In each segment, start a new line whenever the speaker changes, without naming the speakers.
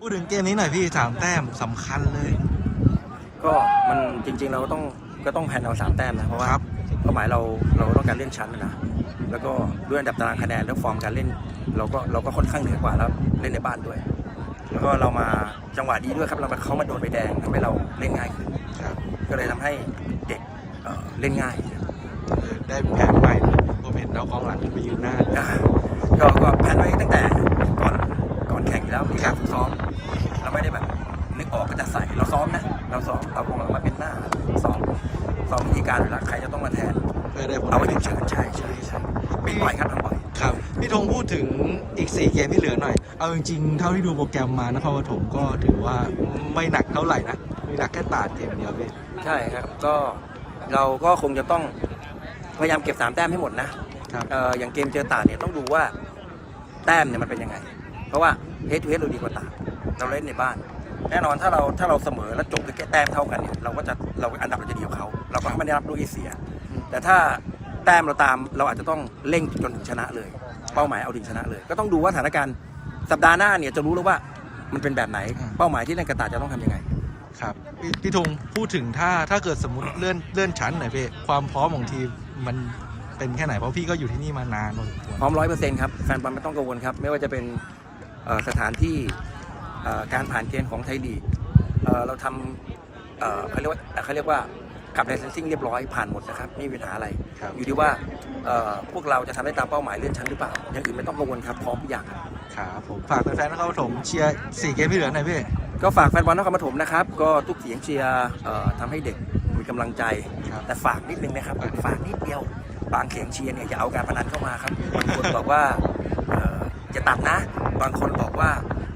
พูดถึงเกมนี้หน่อยพี่สามแต้มสำคัญเลย
ก็มันจริง ๆ เราก็ต้องก็ต้องแผนเอาสามแต้มนะเพราะว่า
ครับ
เป้าหมายเราเราต้องการเลื่อนชั้นนะแล้วก็ด้วยอันดับตารางคะแนนและฟอร์มการเล่น เราก็เราก็ค่อนข้างเหนือกว่าแล้วเล่นในบ้านด้วย แล้วก็เรามาจังหวะดีด้วยครับเรามาเขามาโดนใบแดงทำให้เราเล่นง่ายขึ้น
ครับ
ก็เลยทำให้เด็กเอ่อเล่นง่าย
เออได้แผนใหม่ผมเห็นเรากองหลังขึ้นไปยืนหน้า
อ่าก็ก็แผนไว้ตั้งแต่ก่อนก่ อนแข่งอยู่แล้วมีการฝึกซ้อม เราไม่ได้แบบนึกออกก็จะใส่เราซ้อมนะ เราซ้อมเราคงมาเป็นหน้าซ้อมซ้อมวิธีการอยู่แล้วใครจะต้องมาแทน
เพื่อได้ผล
เอาไว้ถึงเชิญใช่ใช่ใช่เป็นบ่อยครับทำบ่อย
ครับพี่ธงพูดถึงอีก 4 เกมที่เหลือหน่อย เอาจริงๆ เท่าที่ดูโปรแกรมมานครปฐมก็ถือว่าไม่หนักเท่าไหร่นะมีหนักแค่ตราดเกมเดียวพี่
ใช่ครับก็เราก็คงจะต้องพยายามเก็บสามแต้มให้หมดนะครับเอ่ออย่างเกมเจอตราดเนี่ยต้องดูว่าแต้มเนี่ยมันเป็นยังไง เพราะว่า เฮดทูเฮดเราดีกว่าตราดเราเล่นในบ้าน แน่นอนถ้าเราถ้าเราเสมอแล้วจบด้วยแค่แต้มเท่ากันเนี่ยเราก็จะเราอันดับเราจะดีกว่าเขาเราก็ไม่ได้รับลูกที่เสีย แต่ถ้าแต้มเราตามเราอาจจะต้องเร่งจนถึงชนะเลย เป้าหมายเอาถึงชนะเลย ก็ต้องดูว่าสถานการณ์สัปดาห์หน้าเนี่ยจะรู้แล้วว่ามันเป็นแบบไหน
อืม
เป้าหมายที่เล่นกระตายจะต้องทำยังไง
ครับพี่พี่ธงพูดถึงถ้าถ้าเกิดสมมติเลื่อนเลื่อนชั้นหน่อยพี่ความพร้อมของทีมมันเป็นแค่ไหนเพราะพี่ก็อยู่ที่นี่มานานพอสมควร
พร้อมร้อยเปอร์เซ็นต์ครับแฟนบอลไม่ต้องกังวลครับ ไม่ว่าจะเป็นเอ่อ สถานที่เอ่อการผ่านเกณฑ์ของไทยลีกเอ่อเราทำเอ่อเขาเรียกว่าเขาเรียกว่ากับไลเซนซิ่งเรียบร้อยผ่านหมดนะครับไม่มีปัญหาอะไร
ครับ
อยู่ที่ว่าเอ่อพวกเราจะทำได้ตามเป้าหมายเลื่อนชั้นหรือเปล่า อย่างอื่นไม่ต้องกังวลครับพร้อมทุกอย่างครับ
ครับผมฝากแฟนๆนครปฐมเชียร์4เกมที่เหลือหน่อยพี่
ก็ฝากแฟนบอลนครปฐมนะครับ ก็ทุกเสียงเชียร์เอ่อทำให้เด็กมีกำลังใจ
ครับ
แต่ฝากนิดนึงนะครับ ฝากนิดเดียวบางเสียงเชียร์เนี่ยอย่าเอาการพนันเข้ามาครับบางคนบอกว่าเอ่อ จะตัดนะ บางคนบอกว่า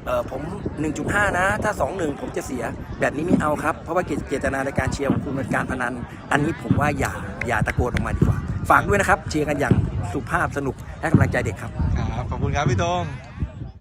เอ่อผม 1.5 นะ ถ้า 2-1 ผมจะเสีย แบบนี้ไม่เอาครับ เพราะว่าเจตนาในการเชียร์ของคุณเป็นการพนัน อันนี้ผมว่าอย่าอย่าตะโกนออกมาดีกว่า ฝากด้วยนะครับ เชียร์กันอย่างสุภาพสนุกและกำลังใจเด็กครับ
ครับ ขอบคุณครับพี่ตง